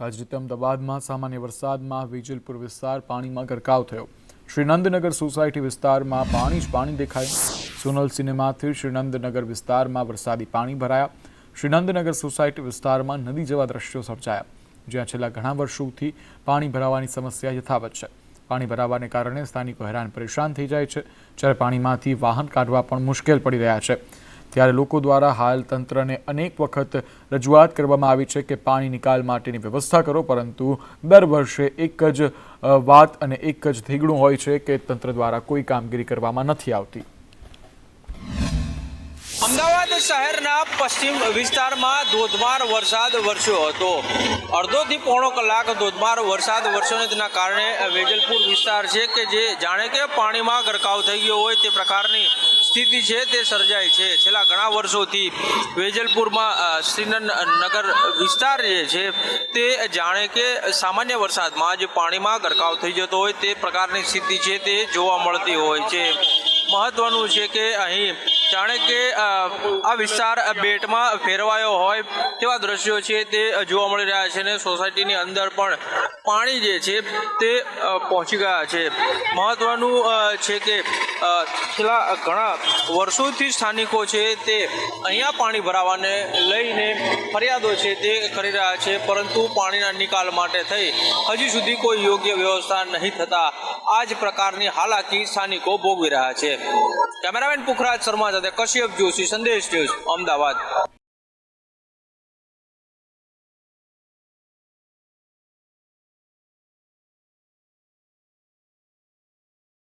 આજ રીતે અમદાવાદમાં સામાન્ય વરસાદમાં વિજલપુર વિસ્તાર પાણીમાં ગરકાવ થયો. શ્રીનંદનગર સોસાયટી વિસ્તારમાં પાણી જ પાણી દેખાયું. સોનલ સિનેમાથી શ્રીનંદનગર વિસ્તારમાં વરસાદી પાણી ભરાયા. શ્રીનંદનગર સોસાયટી વિસ્તારમાં નદી જેવા દ્રશ્યો સર્જાયા, જ્યાં છેલ્લા ઘણા વર્ષોથી પાણી ભરાવાની સમસ્યા યથાવત છે. પાણી ભરાવાને કારણે સ્થાનિકો હેરાન પરેશાન થઈ જાય છે, જ્યારે પાણીમાંથી વાહન કાઢવા પણ મુશ્કેલ પડી રહ્યા છે. ત્યારે લોકો દ્વારા હાલ તંત્રને અનેક વખત રજૂઆત કરવામાં આવી છે કે પાણી નિકાલ માટેની વ્યવસ્થા કરો, પરંતુ દર વર્ષે એક જ વાત અને એક જ થીગડું હોય છે કે તંત્ર દ્વારા કોઈ કામગીરી કરવામાં નથી આવતી. શહેરના પશ્ચિમ વિસ્તારમાં ધોધમાર વરસાદ વરસ્યો હતો. અડધોથી પોણો કલાક ધોધમાર વરસાદ વરસ્યો ને તેના કારણે વેજલપુર વિસ્તાર છે કે જે જાણે કે પાણીમાં ગરકાવ થઈ ગયો હોય તે પ્રકારની સ્થિતિ છે તે સર્જાય છે. છેલ્લા ઘણા વર્ષોથી વેજલપુરમાં શ્રીનગર વિસ્તાર જે છે તે જાણે કે સામાન્ય વરસાદમાં જે પાણીમાં ગરકાવ થઈ જતો હોય તે પ્રકારની સ્થિતિ છે તે જોવા મળતી હોય છે. મહત્વનું છે કે અહીં જાણે કે આ વિસ્તાર બેટમાં ફેરવાયો હોય તેવા દ્રશ્યો છે તે જોવા મળી રહ્યા છે અને સોસાયટીની અંદર પણ પાણી જે છે તે પહોંચી ગયા છે. મહત્વનું છે કે છેલ્લા ઘણા વર્ષોથી સ્થાનિકો છે તે અહીંયા પાણી ભરાવાને લઈને ફરિયાદો છે તે કરી રહ્યા છે, પરંતુ પાણીના નિકાલ માટે થઈ હજી સુધી કોઈ યોગ્ય વ્યવસ્થા નહીં થતા આ જ પ્રકારની હાલાકી સ્થાનિકો ભોગવી રહ્યા છે. કેમેરામેન પુખરાજ શર્મા સાથે કશ્યપ જોશી સંદેશ ન્યૂઝ અમદાવાદ.